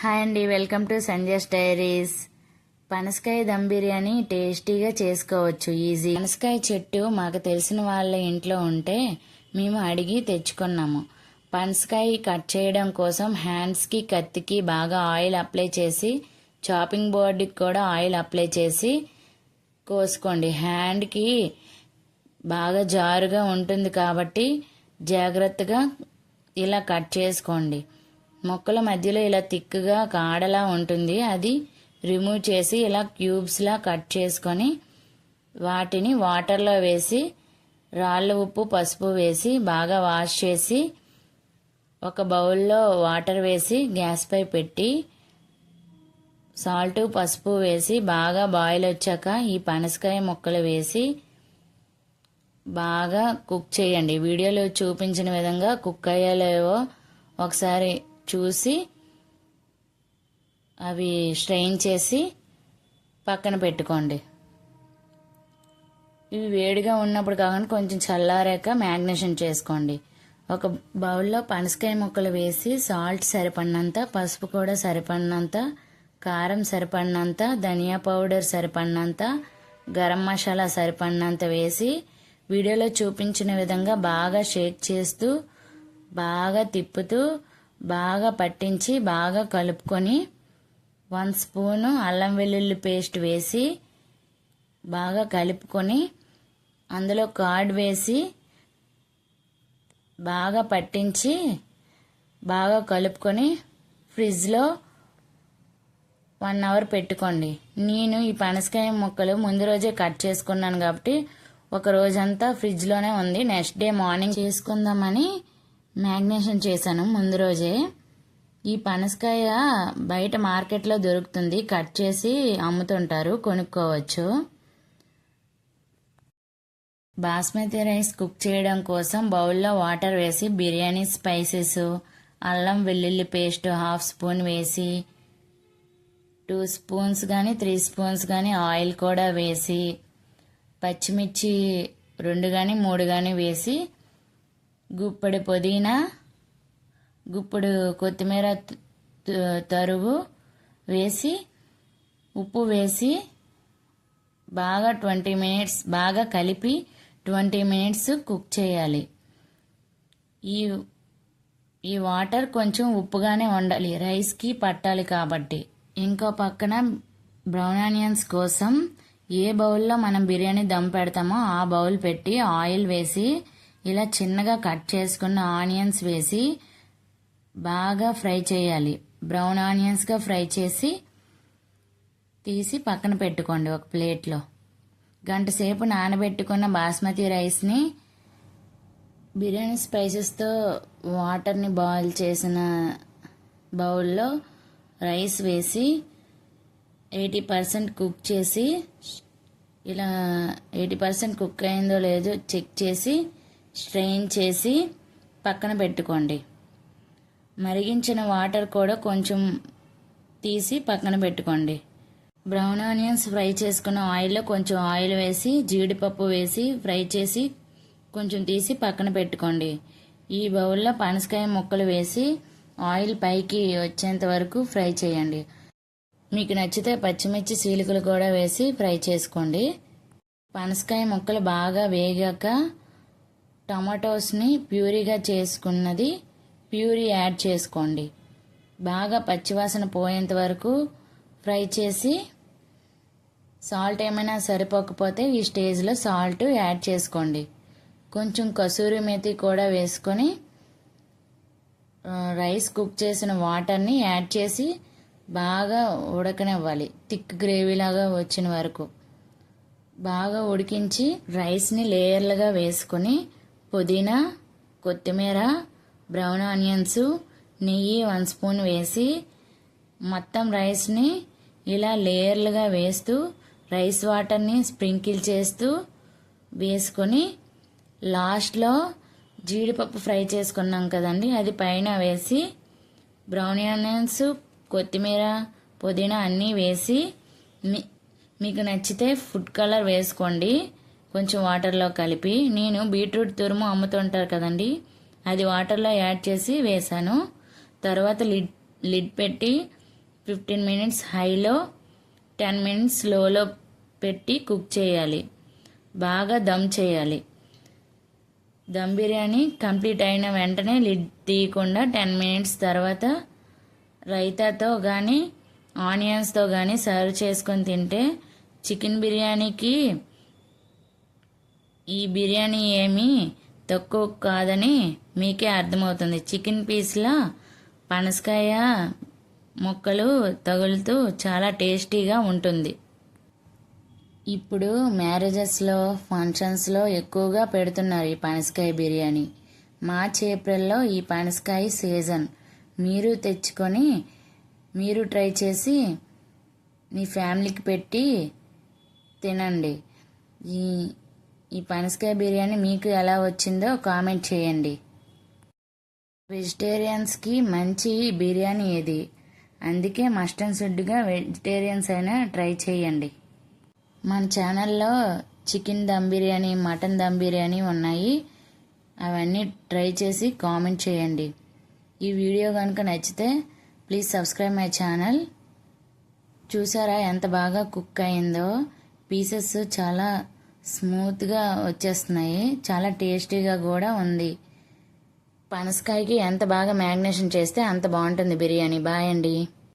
Hi అండి welcome to Sanjay diaries. పనసకాయ దమ్ బిర్యానీ టేస్టీగా చేసుకోవచ్చు ఈజీ. పనసకాయ చెట్టు మాకు తెలిసిన వాళ్ళ ఇంట్లో ఉంటే మేము అడిగి తెచ్చుకున్నాము. పనసకాయ కట్ చేయడం కోసం హ్యాండ్స్కి కత్తికి బాగా ఆయిల్ అప్లై చేసి చాపింగ్ బోర్డుకి కూడా ఆయిల్ అప్లై చేసి కోసుకోండి. హ్యాండ్కి బాగా జారుగా ఉంటుంది కాబట్టి జాగ్రత్తగా ఇలా కట్ చేసుకోండి. మొక్కల మధ్యలో ఇలా తిక్కుగా కాడలా ఉంటుంది. అది రిమూవ్ చేసి ఇలా క్యూబ్స్లా కట్ చేసుకొని వాటిని వాటర్లో వేసి రాళ్ళ ఉప్పు పసుపు వేసి బాగా వాష్ చేసి ఒక బౌల్లో వాటర్ వేసి గ్యాస్ పై పెట్టి సాల్ట్ పసుపు వేసి బాగా బాయిల్ వచ్చాక ఈ పనసకాయ ముక్కలు వేసి బాగా కుక్ చేయండి. వీడియోలో చూపించిన విధంగా కుక్ అయ్యాలేవో ఒకసారి చూసి అవి స్ట్రెయిన్ చేసి పక్కన పెట్టుకోండి. ఇవి వేడిగా ఉన్నప్పుడు కాకుండా కొంచెం చల్లారాక మ్యాగ్నేషన్ చేసుకోండి. ఒక బౌల్లో పనసకాయ ముక్కలు వేసి సాల్ట్ సరిపడినంత పసుపు కూడా సరిపడినంత కారం సరిపడినంత ధనియా పౌడర్ సరిపడినంత గరం మసాలా సరిపడినంత వేసి వీడియోలో చూపించిన విధంగా బాగా షేక్ చేస్తూ బాగా తిప్పుతూ బాగా పట్టించి బాగా కలుపుకొని వన్ స్పూను అల్లం వెల్లుల్లి పేస్ట్ వేసి బాగా కలుపుకొని అందులో కార్డ్ వేసి బాగా పట్టించి బాగా కలుపుకొని ఫ్రిడ్జ్లో వన్ అవర్ పెట్టుకోండి. నేను ఈ పనసకాయ ముక్కలు ముందు రోజే కట్ చేసుకున్నాను కాబట్టి ఒక రోజంతా ఫ్రిడ్జ్లోనే ఉంది. నెక్స్ట్ డే మార్నింగ్ చేసుకుందామని మ్యాగ్నేషన్ చేశాను ముందు రోజే. ఈ పనసకాయ బయట మార్కెట్లో దొరుకుతుంది. కట్ చేసి అమ్ముతుంటారు కొనుక్కోవచ్చు. బాస్మతి రైస్ కుక్ చేయడం కోసం బౌల్లో వాటర్ వేసి బిర్యానీ స్పైసెస్ అల్లం వెల్లుల్లి పేస్ట్ హాఫ్ స్పూన్ వేసి టూ స్పూన్స్ కానీ త్రీ స్పూన్స్ కానీ ఆయిల్ కూడా వేసి పచ్చిమిర్చి రెండు కానీ మూడు కానీ వేసి గుప్పడి పుదీనా గుప్పుడు కొత్తిమీర తరుగు వేసి ఉప్పు వేసి బాగా ట్వంటీ మినిట్స్ బాగా కలిపి ట్వంటీ మినిట్స్ కుక్ చేయాలి. ఈ ఈ వాటర్ కొంచెం ఉప్పుగానే ఉండాలి రైస్కి పట్టాలి కాబట్టి. ఇంకో పక్కన బ్రౌన్ ఆనియన్స్ కోసం ఏ బౌల్లో మనం బిర్యానీ దమ్ పెడతామో ఆ బౌల్ పెట్టి ఆయిల్ వేసి ఇలా చిన్నగా కట్ చేసుకున్న ఆనియన్స్ వేసి బాగా ఫ్రై చేయాలి. బ్రౌన్ ఆనియన్స్గా ఫ్రై చేసి తీసి పక్కన పెట్టుకోండి ఒక ప్లేట్లో. గంట సేపు నానబెట్టుకున్న బాస్మతి రైస్ని బిర్యానీ స్పైసెస్తో వాటర్ని బాయిల్ చేసిన బౌల్లో రైస్ వేసి ఎయిటీ పర్సెంట్ కుక్ చేసి ఇలా ఎయిటీ పర్సెంట్ కుక్ అయిందో లేదో చెక్ చేసి స్ట్రెయిన్ చేసి పక్కన పెట్టుకోండి. మరిగించిన వాటర్ కూడా కొంచెం తీసి పక్కన పెట్టుకోండి. బ్రౌన్ ఆనియన్స్ ఫ్రై చేసుకున్న ఆయిల్లో కొంచెం ఆయిల్ వేసి జీడిపప్పు వేసి ఫ్రై చేసి కొంచెం తీసి పక్కన పెట్టుకోండి. ఈ బౌల్లో పనసకాయ ముక్కలు వేసి ఆయిల్ పైకి వచ్చేంత వరకు ఫ్రై చేయండి. మీకు నచ్చితే పచ్చిమిర్చి సీలికలు కూడా వేసి ఫ్రై చేసుకోండి. పనసకాయ ముక్కలు బాగా వేగాక టమాటోస్ని ప్యూరీగా చేసుకున్నది ప్యూరీ యాడ్ చేసుకోండి. బాగా పచ్చివాసన పోయేంత వరకు ఫ్రై చేసి సాల్ట్ ఏమైనా సరిపోకపోతే ఈ స్టేజ్లో సాల్ట్ యాడ్ చేసుకోండి. కొంచెం కసూరి మేతి కూడా వేసుకొని రైస్ కుక్ చేసిన వాటర్ని యాడ్ చేసి బాగా ఉడకనివ్వాలి. థిక్ గ్రేవీలాగా వచ్చిన వరకు. బాగా ఉడికించి రైస్ని లేయర్లుగా వేసుకొని పుదీనా కొత్తిమీర బ్రౌన్ ఆనియన్స్ నెయ్యి వన్ స్పూన్ వేసి మొత్తం రైస్ని ఇలా లేయర్లుగా వేస్తూ రైస్ వాటర్ని స్ప్రింకిల్ చేస్తూ వేసుకొని లాస్ట్లో జీడిపప్పు ఫ్రై చేసుకున్నాం కదండి. అది పైన వేసి బ్రౌన్ ఆనియన్స్ కొత్తిమీర పుదీనా అన్నీ వేసి మీ మీకు నచ్చితే ఫుడ్ కలర్ వేసుకోండి. కొంచెం వాటర్లో కలిపి నేను బీట్రూట్ తురుము అమ్ముతుంటారు కదండి అది వాటర్లో యాడ్ చేసి వేసాను తర్వాత లిడ్ లిడ్ పెట్టి ఫిఫ్టీన్ మినిట్స్ హైలో టెన్ మినిట్స్ లోలో పెట్టి కుక్ చేయాలి. బాగా దమ్ చేయాలి. దమ్ బిర్యానీ కంప్లీట్ అయిన వెంటనే లిడ్ తీయకుండా టెన్ మినిట్స్ తర్వాత రైతాతో కానీ ఆనియన్స్తో కానీ సర్వ్ చేసుకొని తింటే చికెన్ బిర్యానీకి ఈ బిర్యానీ ఏమీ తక్కువ కాదని మీకే అర్థమవుతుంది. చికెన్ పీస్లా పనసకాయ ముక్కలు తగులుతూ చాలా టేస్టీగా ఉంటుంది. ఇప్పుడు మ్యారేజెస్లో ఫంక్షన్స్లో ఎక్కువగా పెడుతున్నారు ఈ పనసకాయ బిర్యానీ. మార్చ్ ఏప్రిల్లో ఈ పనసకాయ సీజన్. మీరు తెచ్చుకొని మీరు ట్రై చేసి మీ ఫ్యామిలీకి పెట్టి తినండి. ఈ ఈ పనసకాయ బిర్యానీ మీకు ఎలా వచ్చిందో కామెంట్ చేయండి. వెజిటేరియన్స్కి మంచి బిర్యానీ ఇది అందుకే మస్టన్ అండ్ వెజిటేరియన్స్ అయినా ట్రై చేయండి. మన ఛానల్లో చికెన్ దమ్ బిర్యానీ మటన్ దమ్ బిర్యానీ ఉన్నాయి. అవన్నీ ట్రై చేసి కామెంట్ చేయండి. ఈ వీడియో కనుక నచ్చితే ప్లీజ్ సబ్స్క్రైబ్ మై ఛానల్. చూసారా ఎంత బాగా కుక్ అయిందో? పీసెస్ చాలా స్మూత్గా వచ్చేస్తున్నాయి. చాలా టేస్టీగా కూడా ఉంది. పనసకాయకి ఎంత బాగా మ్యాగ్నేషన్ చేస్తే అంత బాగుంటుంది బిర్యానీ. బాయ్ అండి.